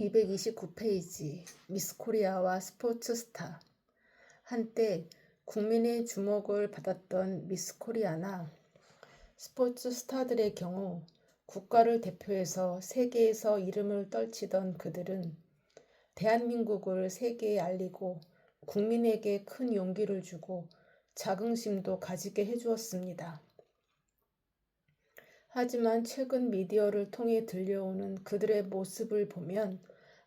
229페이지 미스코리아와 스포츠스타 한때 국민의 주목을 받았던 미스코리아나 스포츠 스타들의 경우 국가를 대표해서 세계에서 이름을 떨치던 그들은 대한민국을 세계에 알리고 국민에게 큰 용기를 주고 자긍심도 가지게 해주었습니다. 하지만 최근 미디어를 통해 들려오는 그들의 모습을 보면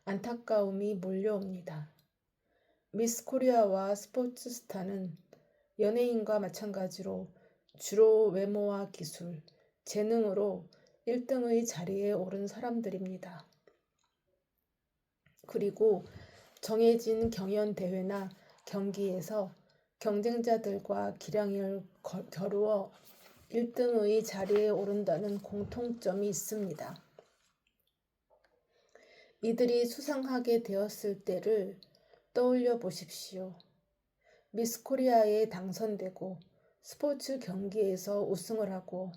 안타까움이 몰려옵니다. 미스 코리아와 스포츠 스타는 연예인과 마찬가지로 주로 외모와 기술, 재능으로 1등의 자리에 오른 사람들입니다. 그리고 정해진 경연 대회나 경기에서 경쟁자들과 기량을 겨루어 1등의 자리에 오른다는 공통점이 있습니다. 이들이 수상하게 되었을 때를 떠올려 보십시오. 미스 코리아에 당선되고 스포츠 경기에서 우승을 하고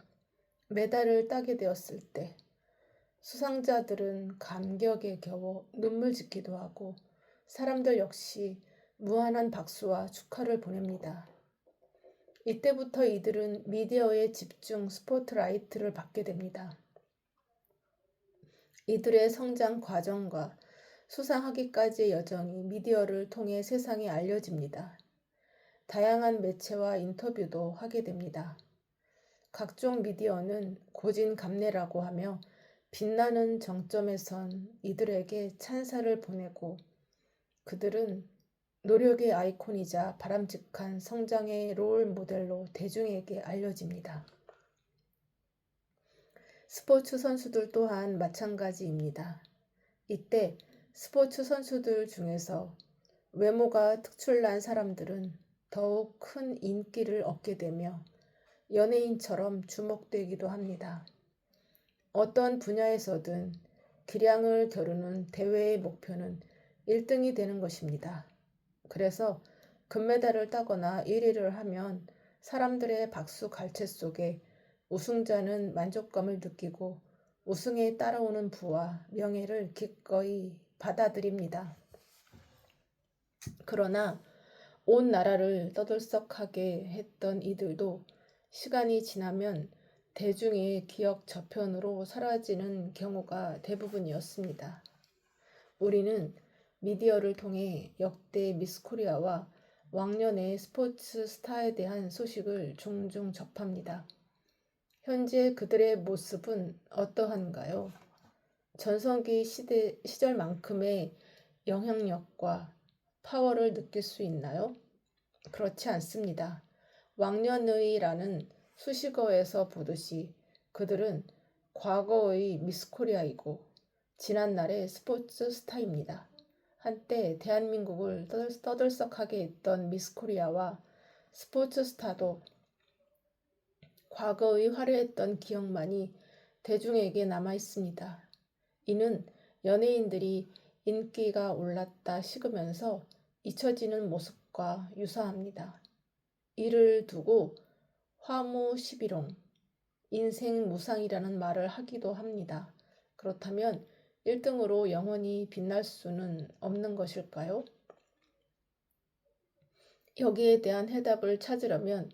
메달을 따게 되었을 때 수상자들은 감격에 겨워 눈물 짓기도 하고 사람들 역시 무한한 박수와 축하를 보냅니다. 이때부터 이들은 미디어의 집중 스포트라이트를 받게 됩니다. 이들의 성장 과정과 수상하기까지의 여정이 미디어를 통해 세상에 알려집니다. 다양한 매체와 인터뷰도 하게 됩니다. 각종 미디어는 고진감래라고 하며 빛나는 정점에선 이들에게 찬사를 보내고 그들은 노력의 아이콘이자 바람직한 성장의 롤 모델로 대중에게 알려집니다. 스포츠 선수들 또한 마찬가지입니다. 이때 스포츠 선수들 중에서 외모가 특출난 사람들은 더욱 큰 인기를 얻게 되며 연예인처럼 주목되기도 합니다. 어떤 분야에서든 기량을 겨루는 대회의 목표는 1등이 되는 것입니다. 그래서 금메달을 따거나 1위를 하면 사람들의 박수 갈채 속에 우승자는 만족감을 느끼고 우승에 따라오는 부와 명예를 기꺼이 받아들입니다. 그러나 온 나라를 떠들썩하게 했던 이들도 시간이 지나면 대중의 기억 저편으로 사라지는 경우가 대부분이었습니다. 우리는 미디어를 통해 역대 미스코리아와 왕년의 스포츠 스타에 대한 소식을 종종 접합니다. 현재 그들의 모습은 어떠한가요? 전성기 시대, 시절만큼의 영향력과 파워를 느낄 수 있나요? 그렇지 않습니다. 왕년의라는 수식어에서 보듯이 그들은 과거의 미스코리아이고 지난날의 스포츠 스타입니다. 한때 대한민국을 떠들썩하게 했던 미스코리아와 스포츠 스타도 과거의 화려했던 기억만이 대중에게 남아 있습니다. 이는 연예인들이 인기가 올랐다 식으면서 잊혀지는 모습과 유사합니다. 이를 두고 화무 11홍, 인생 무상이라는 말을 하기도 합니다. 그렇다면 1등으로 영원히 빛날 수는 없는 것일까요? 여기에 대한 해답을 찾으려면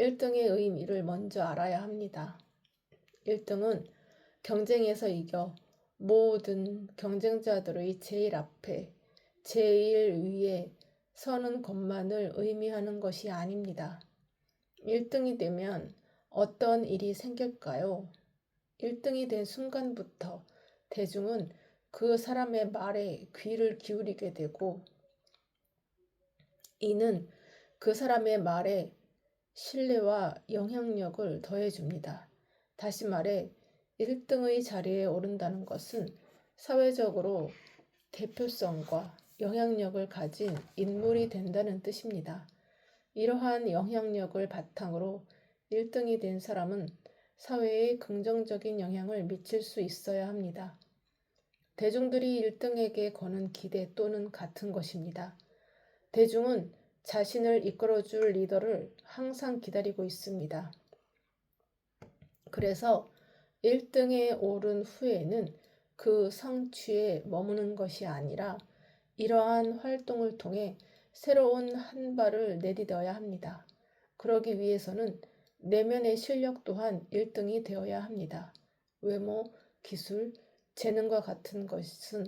1등의 의미를 먼저 알아야 합니다. 1등은 경쟁에서 이겨 모든 경쟁자들의 제일 앞에, 제일 위에 서는 것만을 의미하는 것이 아닙니다. 1등이 되면 어떤 일이 생길까요? 1등이 된 순간부터 대중은 그 사람의 말에 귀를 기울이게 되고 이는 그 사람의 말에 신뢰와 영향력을 더해줍니다. 다시 말해 1등의 자리에 오른다는 것은 사회적으로 대표성과 영향력을 가진 인물이 된다는 뜻입니다. 이러한 영향력을 바탕으로 1등이 된 사람은 사회에 긍정적인 영향을 미칠 수 있어야 합니다. 대중들이 1등에게 거는 기대 또는 같은 것입니다. 대중은 자신을 이끌어줄 리더를 항상 기다리고 있습니다. 그래서 1등에 오른 후에는 그 성취에 머무는 것이 아니라 이러한 활동을 통해 새로운 한 발을 내디뎌야 합니다. 그러기 위해서는 내면의 실력 또한 1등이 되어야 합니다. 외모, 기술, 재능과 같은 것은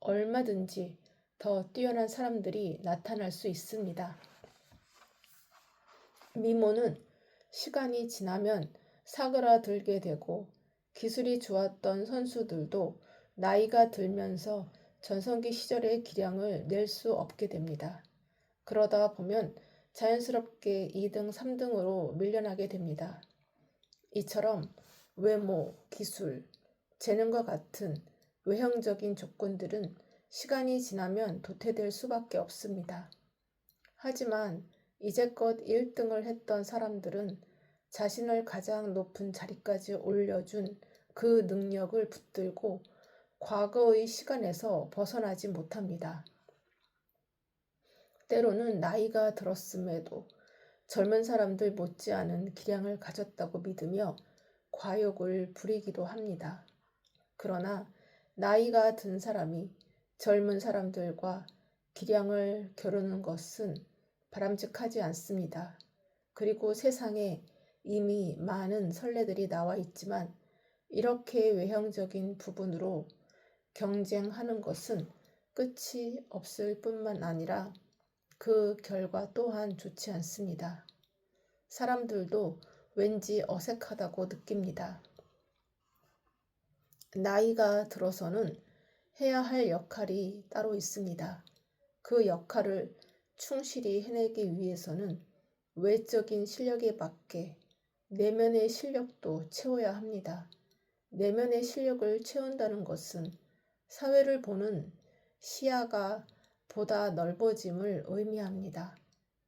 얼마든지 더 뛰어난 사람들이 나타날 수 있습니다. 미모는 시간이 지나면 사그라들게 되고 기술이 좋았던 선수들도 나이가 들면서 전성기 시절의 기량을 낼 수 없게 됩니다. 그러다 보면 자연스럽게 2등, 3등으로 밀려나게 됩니다. 이처럼 외모, 기술, 재능과 같은 외형적인 조건들은 시간이 지나면 도태될 수밖에 없습니다. 하지만 이제껏 1등을 했던 사람들은 자신을 가장 높은 자리까지 올려준 그 능력을 붙들고 과거의 시간에서 벗어나지 못합니다. 때로는 나이가 들었음에도 젊은 사람들 못지않은 기량을 가졌다고 믿으며 과욕을 부리기도 합니다. 그러나 나이가 든 사람이 젊은 사람들과 기량을 겨루는 것은 바람직하지 않습니다. 그리고 세상에 이미 많은 선례들이 나와 있지만 이렇게 외형적인 부분으로 경쟁하는 것은 끝이 없을 뿐만 아니라 그 결과 또한 좋지 않습니다. 사람들도 왠지 어색하다고 느낍니다. 나이가 들어서는 해야 할 역할이 따로 있습니다. 그 역할을 충실히 해내기 위해서는 외적인 실력에 맞게 내면의 실력도 채워야 합니다. 내면의 실력을 채운다는 것은 사회를 보는 시야가 보다 넓어짐을 의미합니다.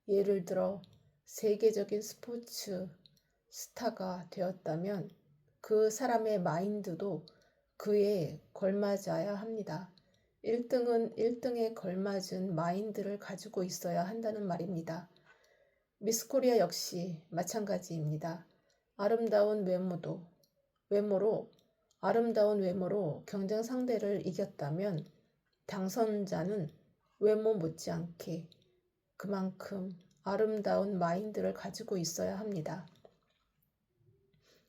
예를 들어 세계적인 스포츠 스타가 되었다면 그 사람의 마인드도 그에 걸맞아야 합니다. 1등은 1등에 걸맞은 마인드를 가지고 있어야 한다는 말입니다. 미스코리아 역시 마찬가지입니다. 아름다운 외모도 외모로 아름다운 외모로 경쟁 상대를 이겼다면 당선자는 외모 못지않게 그만큼 아름다운 마인드를 가지고 있어야 합니다.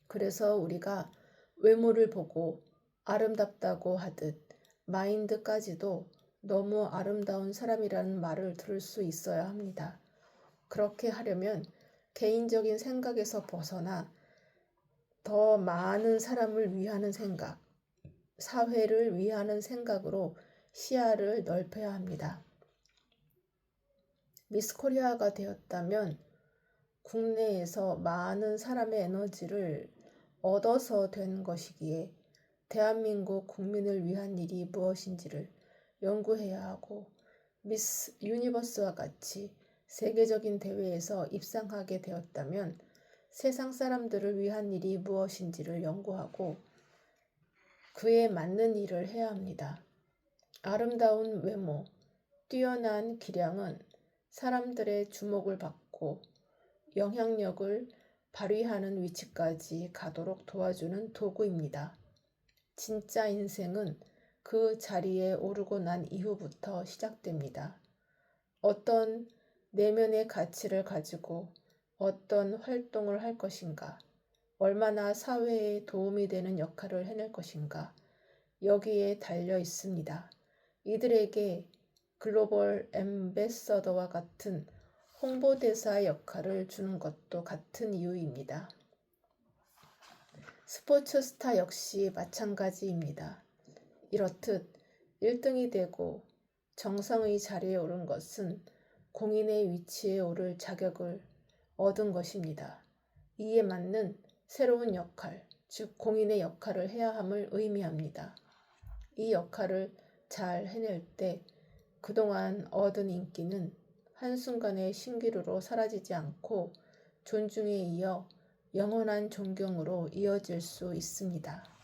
그래서 우리가 외모를 보고 아름답다고 하듯 마인드까지도 너무 아름다운 사람이라는 말을 들을 수 있어야 합니다. 그렇게 하려면 개인적인 생각에서 벗어나 더 많은 사람을 위하는 생각, 사회를 위하는 생각으로 시야를 넓혀야 합니다. 미스 코리아가 되었다면 국내에서 많은 사람의 에너지를 얻어서 된 것이기에 대한민국 국민을 위한 일이 무엇인지를 연구해야 하고 미스 유니버스와 같이 세계적인 대회에서 입상하게 되었다면 세상 사람들을 위한 일이 무엇인지를 연구하고 그에 맞는 일을 해야 합니다. 아름다운 외모, 뛰어난 기량은 사람들의 주목을 받고 영향력을 발휘하는 위치까지 가도록 도와주는 도구입니다. 진짜 인생은 그 자리에 오르고 난 이후부터 시작됩니다. 어떤 내면의 가치를 가지고 어떤 활동을 할 것인가, 얼마나 사회에 도움이 되는 역할을 해낼 것인가, 여기에 달려 있습니다. 이들에게 글로벌 엠베서더와 같은 홍보대사 역할을 주는 것도 같은 이유입니다. 스포츠 스타 역시 마찬가지입니다. 이렇듯 1등이 되고 정상의 자리에 오른 것은 공인의 위치에 오를 자격을 얻은 것입니다. 이에 맞는 새로운 역할, 즉 공인의 역할을 해야 함을 의미합니다. 이 역할을 잘 해낼 때 그동안 얻은 인기는 한순간의 신기루로 사라지지 않고 존중에 이어 영원한 존경으로 이어질 수 있습니다.